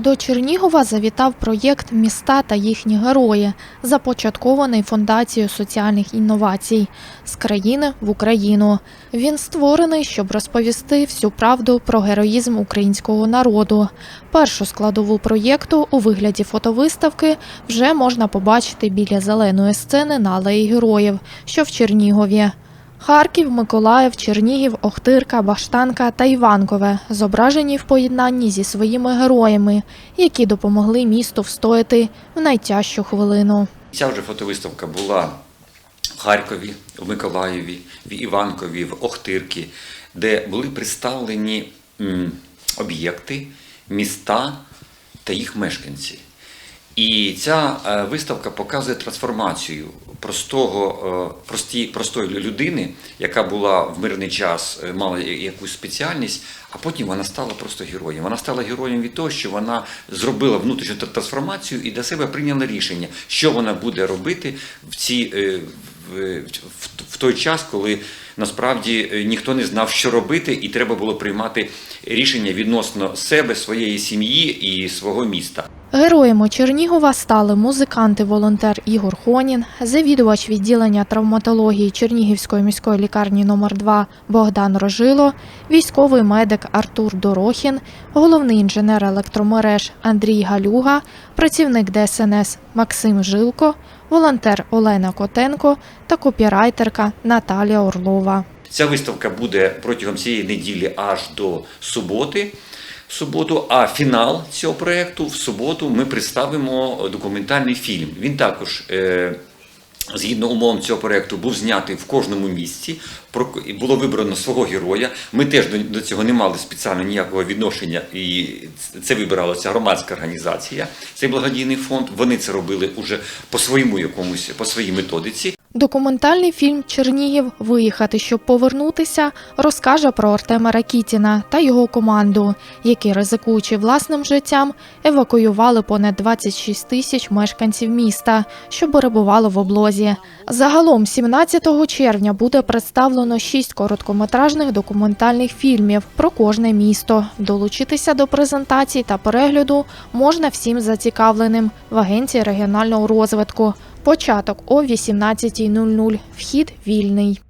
До Чернігова завітав проєкт Міста та їхні герої, започаткований фундацією соціальних інновацій з країни в Україну. Він створений, щоб розповісти всю правду про героїзм українського народу. Першу складову проєкту у вигляді фотовиставки вже можна побачити біля зеленої сцени на алеї героїв, що в Чернігові. Харків, Миколаїв, Чернігів, Охтирка, Баштанка та Іванкове зображені в поєднанні зі своїми героями, які допомогли місту встояти в найтяжчу хвилину. Ця вже фотовиставка була в Харкові, в Миколаєві, в Іванкові, в Охтирці, де були представлені об'єкти, міста та їх мешканці. І ця е, виставка показує трансформацію простого, е, прості, простої людини, яка була в мирний час, е, мала якусь спеціальність, а потім вона стала просто героєм. Вона стала героєм від того, що вона зробила внутрішню тр- трансформацію і для себе прийняла рішення, що вона буде робити в, ці, в, той час, коли насправді ніхто не знав, що робити, і треба було приймати рішення відносно себе, своєї сім'ї і свого міста. Героями Чернігова стали музиканти-волонтер Ігор Хонін, завідувач відділення травматології Чернігівської міської лікарні номер 2 Богдан Рожило, військовий медик Артур Дорохін, головний інженер електромереж Андрій Галюга, працівник ДСНС Максим Жилко, волонтер Олена Котенко та копірайтерка Наталія Орлова. Ця виставка буде протягом цієї неділі аж до суботи. В суботу, а фінал цього проєкту в суботу ми представимо документальний фільм. Він також. Е- Згідно умовам цього проєкту, був знятий в кожному місці. Було вибрано свого героя. Ми теж до цього не мали спеціально ніякого відношення, і це вибиралася громадська організація, цей благодійний фонд. Вони це робили уже по своєму якомусь по своїй методиці. Документальний фільм Чернігів Виїхати, щоб повернутися розкаже про Артема Ракітіна та його команду, які, ризикуючи власним життям, евакуювали понад 26 тисяч мешканців міста, що перебували в облозі. Загалом, 17 червня буде представлено шість короткометражних документальних фільмів про кожне місто. Долучитися до презентацій та перегляду можна всім зацікавленим в агенції регіонального розвитку. Початок о 18.00. Вхід вільний.